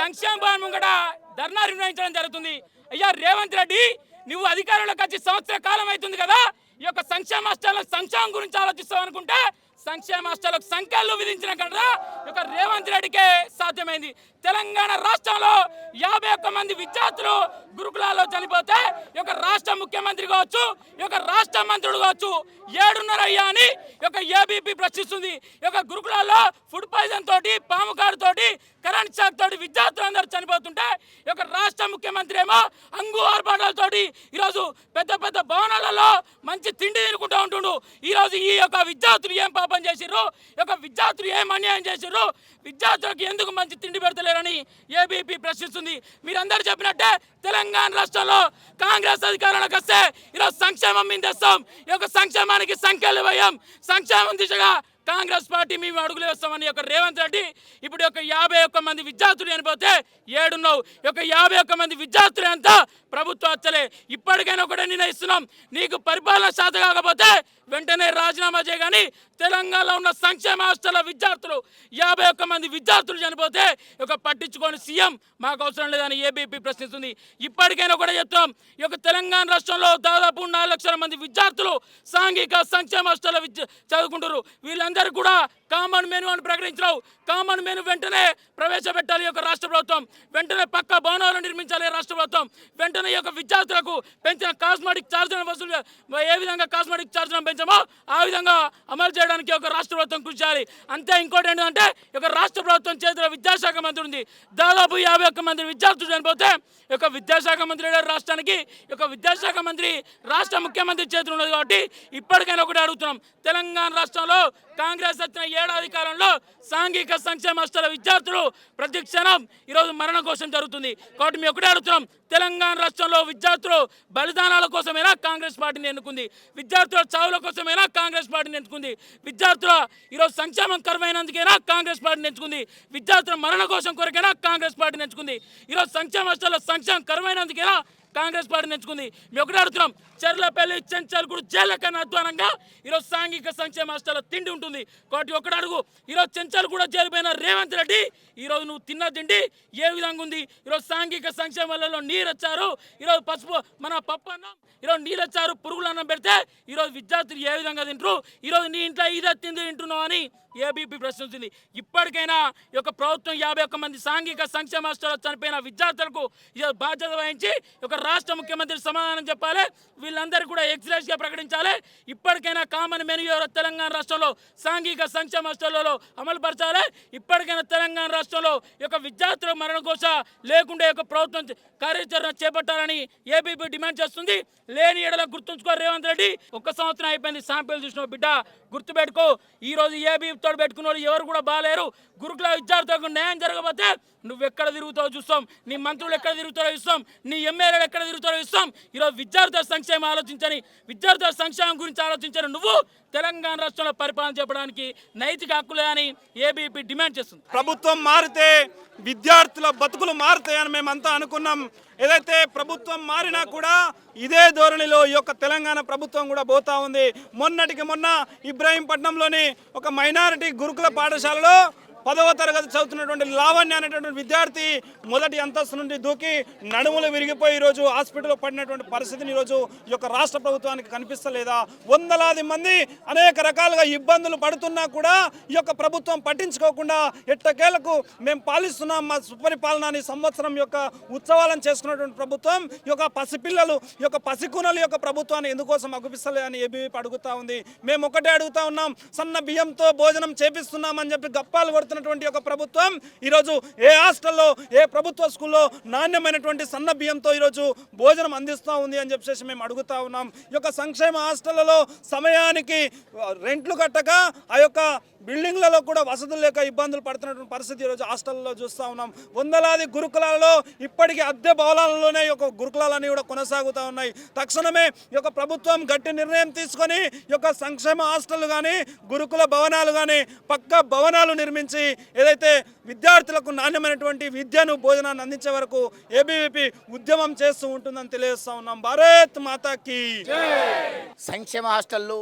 సంక్షేమ భవన్ ముంగట ధర్నా నిర్వహించడం జరుగుతుంది. అయ్యా రేవంత్ రెడ్డి నువ్వు అధికారంలోకి వచ్చి సంవత్సర కాలం అవుతుంది కదా ఈ యొక్క సంక్షేమ హాస్టల్లో సంక్షేమం గురించి ఆలోచిస్తావు అనుకుంటే సంక్షేమ హాస్టల్లకు సంఖ్యలు విధించిన కన్నా యొక్క రేవంత్ రెడ్డికే సాధ్యమైంది. తెలంగాణ రాష్ట్రంలో యాభై ఒక్క మంది విద్యార్థులు గురుకులాల్లో చనిపోతే ఈ యొక్క రాష్ట్ర ముఖ్యమంత్రి కావచ్చు ఈ యొక్క రాష్ట్ర మంత్రులు కావచ్చు ఏడున్నర అయ్యా అని ఈ యొక్క ఏబీపీ ప్రశ్నిస్తుంది. ఈ యొక్క గురుకులాల్లో ఫుడ్ పాయిజన్ తోటి పాము కారు తోటి కరెంట్ షాక్ తోటి విద్యార్థులు అందరూ చనిపోతుంటే ఒక యొక్క రాష్ట్ర ముఖ్యమంత్రి ఏమో అంగు ఆర్భాటాలతోటి ఈరోజు పెద్ద పెద్ద భవనాలలో మంచి తిండి తినుకుంటూ ఉంటుండు. ఈరోజు ఈ యొక్క విద్యార్థులు ఏం పాపం చేసిర్రు? ఈ యొక్క విద్యార్థులు ఏం అన్యాయం చేసిర్రు? విద్యార్థులకు ఎందుకు మంచి తిండి పెడతలేరని ఏబీపీ ప్రశ్నిస్తుంది. మీరందరూ చెప్పినట్టే తెలంగాణ రాష్ట్రంలో కాంగ్రెస్ అధికారంలోకి వస్తే ఈరోజు సంక్షేమం మీద తెస్తాం. ఈ యొక్క సంక్షేమానికి సంఖ్యలు వేయం. సంక్షేమం దిశగా కాంగ్రెస్ పార్టీ మేము అడుగులు వేస్తామని యొక్క రేవంత్ రెడ్డి ఇప్పుడు యొక్క యాభై ఒక్క మంది విద్యార్థులు చనిపోతే ఏడున్నావు. యొక్క యాభై ఒక్క మంది విద్యార్థులు ఎంత? ప్రభుత్వం హత్యలే ఇప్పటికైనా ఒకటే నిర్ణయిస్తున్నాం. నీకు పరిపాలన శాత కాకపోతే వెంటనే రాజీనామా చేయగాని తెలంగాణలో ఉన్న సంక్షేమ హాస్టల్ విద్యార్థులు యాభై ఒక్క మంది విద్యార్థులు చనిపోతే ఒక పట్టించుకొని సీఎం మాకు అవసరం లేదని ఏబీపీ ప్రశ్నిస్తుంది. ఇప్పటికైనా కూడా చెప్తాం. ఈ యొక్క తెలంగాణ రాష్ట్రంలో దాదాపు నాలుగు లక్షల మంది విద్యార్థులు సాంఘిక సంక్షేమ హాస్టల్ విద్య చదువుకుంటారు వీళ్ళందరూ అందరూ కూడా కామన్ మెను అని ప్రకటించరావు కామన్ మెను వెంటనే ప్రవేశపెట్టాలి యొక్క రాష్ట్ర ప్రభుత్వం. వెంటనే పక్క భవనాలు నిర్మించాలి రాష్ట్ర ప్రభుత్వం. వెంటనే యొక్క విద్యార్థులకు పెంచిన కాస్మెటిక్ ఛార్జీలను వసూలు ఏ విధంగా కాస్మెటిక్ ఛార్జీలను పెంచామో ఆ విధంగా అమలు చేయడానికి ఒక రాష్ట్ర ప్రభుత్వం కృషి చేయాలి. అంతే ఇంకోటి ఏంటంటే యొక్క రాష్ట్ర ప్రభుత్వం చేతిలో విద్యాశాఖ మంత్రి ఉంది. దాదాపు యాభై ఒక్క మంది విద్యార్థులు చనిపోతే యొక్క విద్యాశాఖ మంత్రి రాష్ట్రానికి. యొక్క విద్యాశాఖ మంత్రి రాష్ట్ర ముఖ్యమంత్రి చేతులు ఉన్నది కాబట్టి ఇప్పటికైనా ఒకటి అడుగుతున్నాం. తెలంగాణ రాష్ట్రంలో కాంగ్రెస్ వచ్చిన ఏడాది కాలంలో సాంఘిక సంక్షేమ హాస్టల్ విద్యార్థులు ప్రతి క్షణం ఈరోజు మరణ కోసం జరుగుతుంది. కాబట్టి మేము ఒకటే అడుగుతున్నాం. తెలంగాణ రాష్ట్రంలో విద్యార్థులు బలిదానాల కోసమైనా కాంగ్రెస్ పార్టీని ఎన్నుకుంది. విద్యార్థుల చావుల కోసమైనా కాంగ్రెస్ పార్టీని ఎంచుకుంది విద్యార్థుల ఈరోజు సంక్షేమం కరమైనందుకైనా కాంగ్రెస్ పార్టీని ఎంచుకుంది విద్యార్థుల మరణ కోసం కొరకైనా కాంగ్రెస్ పార్టీని ఎంచుకుంది ఈరోజు సంక్షేమ హాస్టల్లో సంక్షేమం కరమైనందుకైనా కాంగ్రెస్ పార్టీ ఎంచుకుంది మేము ఒకటి అడుగుతున్నాం. చెర్లపల్లి చెంచల్గూడు జైళ్ళ అధ్వానంగా ఈరోజు సాంఘిక సంక్షేమ హాస్టల్లో తిండి ఉంటుంది. కాబట్టి ఒకటి అడుగు. ఈరోజు చెంచల్గూడ జైలుపోయిన రేవంత్ రెడ్డి ఈరోజు నువ్వు తిన్న తిండి ఏ విధంగా ఉంది? ఈరోజు సాంఘిక సంక్షేమాలలో నీరు వచ్చారు ఈరోజు పసుపు మన పప్పు అన్నం ఈరోజు నీళ్ళు వచ్చారు పురుగులు అన్నం పెడితే ఈరోజు విద్యార్థులు ఏ విధంగా తింటారు ఈరోజు నీ ఇంట్లో ఇదే తిండి తింటున్నావు అని ఏబీపీ ప్రశ్నించింది ఇప్పటికైనా ఈ యొక్క ప్రభుత్వం యాభై ఒక్క మంది సాంఘిక సంక్షేమ చనిపోయిన విద్యార్థులకు ఈ బాధ్యత వహించి ఒక రాష్ట్ర ముఖ్యమంత్రి సమాధానం చెప్పాలి. వీళ్ళందరూ కూడా ఎక్స్రేస్గా ప్రకటించాలి. ఇప్పటికైనా కామన్ మెను తెలంగాణ రాష్ట్రంలో సాంఘిక సంక్షేమ హాస్టల్లో అమలుపరచాలి. ఇప్పటికైనా తెలంగాణ రాష్ట్రంలో యొక్క విద్యార్థుల మరణకోశ లేకుండా యొక్క ప్రభుత్వం కార్యాచరణ చేపట్టాలని ఏబీపీ డిమాండ్ చేస్తుంది. లేని ఎడల గుర్తుంచుకో రేవంత్ రెడ్డి ఒక్క సంవత్సరం అయిపోయింది శాంపిల్ చూసిన బిడ్డ గుర్తుపెట్టుకో. ఈ రోజు ఏబీపీ తోడు పెట్టుకున్న వాళ్ళు ఎవరు కూడా బాగాలేరు గురుకుల విద్యార్థులకు న్యాయం జరగకపోతే నువ్వు ఎక్కడ తిరుగుతావో చూస్తాం. నీ మంత్రులు ఎక్కడ తిరుగుతారో చూస్తాం. నీ ఎమ్మెల్యేలు ఎక్కడ తిరుగుతారో చూస్తాం. ఈరోజు విద్యార్థుల సంక్షేమం ఆలోచించని విద్యార్థుల సంక్షేమం గురించి ఆలోచించని నువ్వు తెలంగాణ రాష్ట్రంలో పరిపాలన చెప్పడానికి నైతిక హక్కులే అని ఏబీపీ డిమాండ్ చేస్తుంది. ప్రభుత్వం మారితే విద్యార్థుల బతుకులు మారుతాయని మేమంతా అనుకున్నాం. ఏదైతే ప్రభుత్వం మారినా కూడా ఇదే ధోరణిలో ఈ యొక్క తెలంగాణ ప్రభుత్వం కూడా పోతా ఉంది. మొన్నటికి మొన్న ఇబ్రాహీంపట్నంలోని ఒక మైనారిటీ గురుకుల పాఠశాలలో పదవ తరగతి చదువుతున్నటువంటి లావణ్య అనేటువంటి విద్యార్థి మొదటి అంతస్తు నుండి దూకి నడుములు విరిగిపోయి ఈరోజు హాస్పిటల్లో పడినటువంటి పరిస్థితిని ఈరోజు ఈ యొక్క రాష్ట్ర ప్రభుత్వానికి కనిపిస్తలేదా? వందలాది మంది అనేక రకాలుగా ఇబ్బందులు పడుతున్నా కూడా ఈ యొక్క ప్రభుత్వం పట్టించుకోకుండా ఎట్టకేలకు మేము పాలిస్తున్నాం మా సుపరిపాలన సంవత్సరం యొక్క ఉత్సవాలను చేసుకున్నటువంటి ప్రభుత్వం ఈ యొక్క పసిపిల్లలు ఈ యొక్క పసికూనల యొక్క ప్రభుత్వాన్ని ఎందుకోసం అగుపిస్తలే అని ఏబీవీపీ అడుగుతా ఉంది. మేము ఒకటే అడుగుతా ఉన్నాం సన్న బియ్యంతో భోజనం చేపిస్తున్నామని చెప్పి గప్పాలు చేస్తున్నటువంటి ఒక ప్రభుత్వం. ఈరోజు ఏ హాస్టల్లో ఏ ప్రభుత్వ స్కూల్లో నాణ్యమైనటువంటి సన్న బియ్యంతో ఈరోజు భోజనం అందిస్తూ ఉంది అని చెప్పేసి మేము అడుగుతా ఉన్నాం. ఈ యొక్క సంక్షేమ హాస్టళ్ళలో సమయానికి రెంట్లు కట్టక ఆ యొక్క బిల్డింగ్లలో కూడా వసతులు లేక ఇబ్బందులు పడుతున్నటువంటి పరిస్థితి ఈరోజు హాస్టల్లో చూస్తూ ఉన్నాం. వందలాది గురుకులాలలో ఇప్పటికీ అద్దె భవనాలలోనే యొక్క గురుకులాలన్నీ కూడా కొనసాగుతూ ఉన్నాయి. తక్షణమే ఈ యొక్క ప్రభుత్వం గట్టి నిర్ణయం తీసుకొని యొక్క సంక్షేమ హాస్టల్ కానీ గురుకుల భవనాలు కానీ పక్క భవనాలు నిర్మించి ఏదైతే విద్యార్థులకు నాణ్యమైనటువంటి విద్యను భోజనాన్ని అందించే వరకు ఏబీవీపీ ఉద్యమం చేస్తూ ఉంటుందని తెలియజేస్తా ఉన్నాం. భారత్ మాతాకి సంక్షేమ హాస్టళ్ళు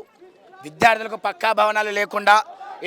విద్యార్థులకు పక్కా భవనాలు లేకుండా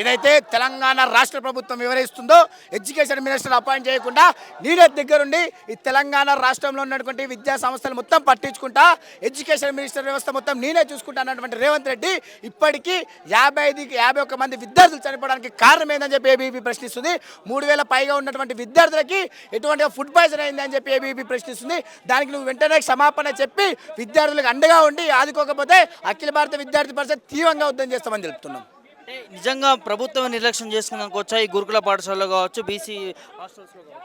ఏదైతే తెలంగాణ రాష్ట్ర ప్రభుత్వం వివరిస్తుందో ఎడ్యుకేషన్ మినిస్టర్ అపాయింట్ చేయకుండా నేనే దగ్గరుండి ఈ తెలంగాణ రాష్ట్రంలో ఉన్నటువంటి విద్యా సంస్థలు మొత్తం పట్టించుకుంటా ఎడ్యుకేషన్ మినిస్టర్ వ్యవస్థ మొత్తం నేనే చూసుకుంటా అన్నటువంటి రేవంత్ రెడ్డి ఇప్పటికీ యాభై ఐదుకి యాభై ఒక్క మంది విద్యార్థులు చనిపోవడానికి కారణం ఏందని చెప్పి ఏబీపీ ప్రశ్నిస్తుంది. మూడు వేల పైగా ఉన్నటువంటి విద్యార్థులకి ఎటువంటి ఫుడ్ పాయిజన్ అయింది అని చెప్పి ఏబీపీ ప్రశ్నిస్తుంది. దానికి నువ్వు వెంటనే క్షమాపణ చెప్పి విద్యార్థులకు అండగా ఉండి ఆదుకోకపోతే అఖిల భారత విద్యార్థి పరిషత్ తీవ్రంగా ఉద్యమం చేస్తామని తెలుపుతున్నాం. అంటే నిజంగా ప్రభుత్వం నిర్లక్ష్యం చేసుకున్నాక ఈ గురుకుల పాఠశాలలో కావచ్చు బీసీ హాస్టల్స్లో కావచ్చు?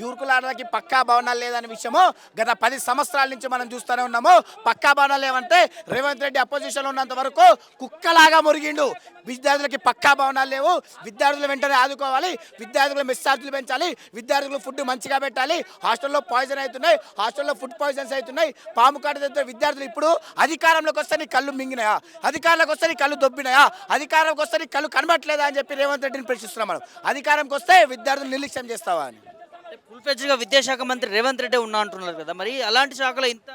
గురుకులాడలకి పక్కా భవనాలు లేదనే విషయము గత పది సంవత్సరాల నుంచి మనం చూస్తూనే ఉన్నాము. పక్కా భవనాలు ఏమంటే రేవంత్ రెడ్డి అపోజిషన్లో ఉన్నంత వరకు కుక్కలాగా మురిగిండు. విద్యార్థులకి పక్కా భవనాలు లేవు. విద్యార్థులు వెంటనే ఆదుకోవాలి. విద్యార్థులు మెస్ ఛార్జీలు పెంచాలి. విద్యార్థులు ఫుడ్ మంచిగా పెట్టాలి. హాస్టల్లో పాయిజన్ అవుతున్నాయి. హాస్టల్లో ఫుడ్ పాయిజన్స్ అవుతున్నాయి. పాము కాటు విద్యార్థులు ఇప్పుడు అధికారంలోకి వస్తే నీ కళ్ళు మింగినాయా? అధికారంలోకి వస్తే నీ కళ్ళు దొబ్బినాయా? అధికారంకి వస్తే నీ కళ్ళు కనబట్టలేదా అని చెప్పి రేవంత్ రెడ్డిని ప్రశ్నిస్తున్నాం మనం. అధికారంకి వస్తే విద్యార్థులు నిర్లక్ష్యం చేస్తావా అని. ఫుల్ ఫెజ్గా విద్యాశాఖ మంత్రి రేవంత్ రెడ్డి ఉన్నా అంటున్నారు కదా. మరి అలాంటి శాఖలో ఇంత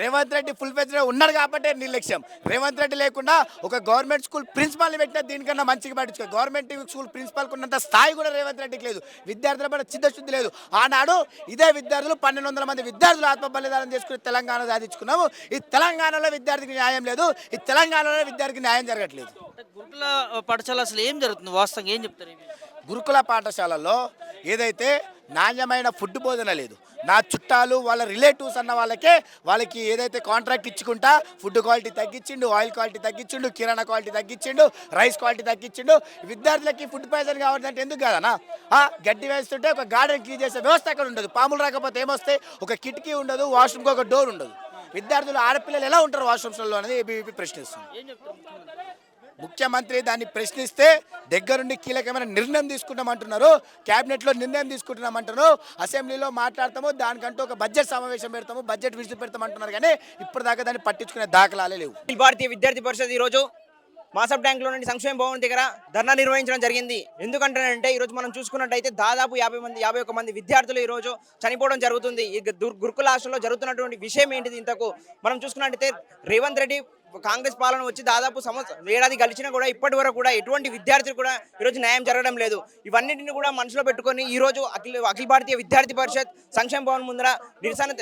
రేవంత్ రెడ్డి ఫుల్ ఫెజ్ ఉన్నాడు కాబట్టి నిర్లక్ష్యం. రేవంత్ రెడ్డి లేకుండా ఒక గవర్నమెంట్ స్కూల్ ప్రిన్సిపాల్ని పెట్టినా దీనికన్నా మంచిగా పట్టించుకో గవర్నమెంట్ స్కూల్ ప్రిన్సిపాల్కి ఉన్నంత స్థాయి కూడా రేవంత్ రెడ్డికి లేదు. విద్యార్థుల పట్ల చిత్తశుద్ధి లేదు. ఆనాడు ఇదే విద్యార్థులు పన్నెండు వందల మంది విద్యార్థులు ఆత్మ బలిదానం చేసుకుని తెలంగాణ సాధించుకున్నాము. ఈ తెలంగాణలో విద్యార్థికి న్యాయం లేదు. ఈ తెలంగాణలో విద్యార్థికి న్యాయం జరగట్లేదు. గురుకుల పాఠశాల అసలు ఏం జరుగుతుంది? వాస్తవంగా ఏం చెప్తారు? గురుకుల పాఠశాలల్లో ఏదైతే నాణ్యమైన ఫుడ్ బోధన లేదు నా చుట్టాలు వాళ్ళ రిలేటివ్స్ అన్న వాళ్ళకే వాళ్ళకి ఏదైతే కాంట్రాక్ట్ ఇచ్చుకుంటా ఫుడ్ క్వాలిటీ తగ్గించిండు ఆయిల్ క్వాలిటీ తగ్గించిండు కిరాణా క్వాలిటీ తగ్గించిండు రైస్ క్వాలిటీ తగ్గించిండు. విద్యార్థులకి ఫుడ్ పాయిజన్ కావాలంటే ఎందుకు కాదనా ఆ, గడ్డి వేస్తుంటే ఒక గార్డెన్ క్లీన్ చేసే వ్యవస్థ అక్కడ ఉండదు. పాములు రాకపోతే ఏమొస్తాయి? ఒక కిటికీ ఉండదు వాష్రూమ్కి ఒక డోర్ ఉండదు. విద్యార్థులు ఆడపిల్లలు ఎలా ఉంటారు వాష్రూమ్స్లో అనేది ఏబీవీపీ ప్రశ్నిస్తుంది. ముఖ్యమంత్రి? దాన్ని ప్రశ్నిస్తే దగ్గరుండి కీలకమైన నిర్ణయం తీసుకుంటామంటున్నారు క్యాబినెట్లో నిర్ణయం తీసుకుంటున్నామంటున్నారు అసెంబ్లీలో మాట్లాడతాము దానికంటూ ఒక బడ్జెట్ సమావేశం పెడతాము బడ్జెట్ విడిచి పెడతామంటున్నారు. కానీ ఇప్పటిదాకా దాన్ని పట్టించుకునే దాఖలాలే లేవు. భారతీయ విద్యార్థి పరిషత్ ఈరోజు మాసబ్ ట్యాంక్లో నుండి సంక్షేమ భవన్ దగ్గర ధర్నా నిర్వహించడం జరిగింది. ఎందుకంటే ఈరోజు మనం చూసుకున్నట్టయితే దాదాపు యాభై మంది యాభై ఒక మంది విద్యార్థులు ఈరోజు చనిపోవడం జరుగుతుంది. ఈ గురుకుల జరుగుతున్నటువంటి విషయం ఏంటిది ఇంతకు? మనం చూసుకున్నట్టయితే రేవంత్ రెడ్డి కాంగ్రెస్ పాలన వచ్చి దాదాపు సంవత్సరం ఏడాది గడిచినా కూడా ఇప్పటి వరకు కూడా ఎటువంటి విద్యార్థులు కూడా ఈరోజు న్యాయం జరగడం లేదు. ఇవన్నిటిని కూడా మనసులో పెట్టుకొని ఈరోజు అఖిల అఖిల భారతీయ విద్యార్థి పరిషత్ సంక్షేమ భవన్ ముందర నిరసన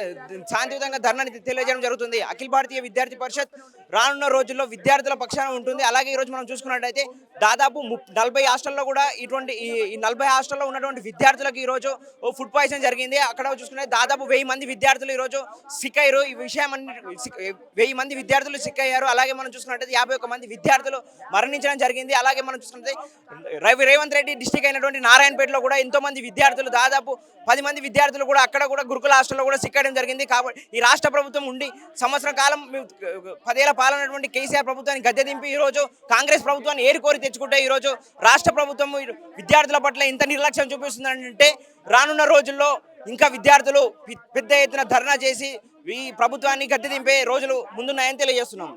శాంతియుతంగా ధర్నాన్ని తెలియజేయడం జరుగుతుంది. అఖిల భారతీయ విద్యార్థి పరిషత్ రానున్న రోజుల్లో విద్యార్థుల పక్షాన ఉంటుంది. అలాగే ఈరోజు మనం చూసుకున్నట్టయితే దాదాపు నలభై హాస్టల్లో కూడా ఇటువంటి ఈ నలభై హాస్టల్లో ఉన్నటువంటి విద్యార్థులకు ఈరోజు ఓ ఫుడ్ పాయిజన్ జరిగింది. అక్కడ చూసుకుంటే దాదాపు వెయ్యి మంది విద్యార్థులు ఈరోజు సిక్ అయ్యారు ఈ విషయం అన్ని సిక్- వెయ్యి మంది విద్యార్థులు సిక్ అయ్యారు అలాగే మనం చూసుకున్నట్టయితే యాభై ఒక్క మంది విద్యార్థులు మరణించడం జరిగింది. అలాగే మనం చూసుకుంటే రవి రేవంత్ రెడ్డి డిస్టిక్ అయినటువంటి నారాయణపేటలో కూడా ఎంతో మంది విద్యార్థులు దాదాపు పది మంది విద్యార్థులు కూడా అక్కడ కూడా గురుకుల హాస్టల్లో కూడా సిక్కడం జరిగింది. కాబట్టి ఈ రాష్ట్ర ప్రభుత్వం ఉండి సంవత్సరం కాలం పదేళ్ళ పాలనటువంటి కేసీఆర్ ప్రభుత్వాన్ని గద్దె దింపి ఈరోజు కాంగ్రెస్ ప్రభుత్వాన్ని ఏరుకోరి తెచ్చుకుంటే ఈరోజు రాష్ట్ర ప్రభుత్వం విద్యార్థుల పట్ల ఇంత నిర్లక్ష్యం చూపిస్తుందంటే రానున్న రోజుల్లో ఇంకా విద్యార్థులు పెద్ద ఎత్తున ధర్నా చేసి ఈ ప్రభుత్వాన్ని గట్టి దింపే రోజులు ముందున్నాయని తెలియజేస్తున్నాం.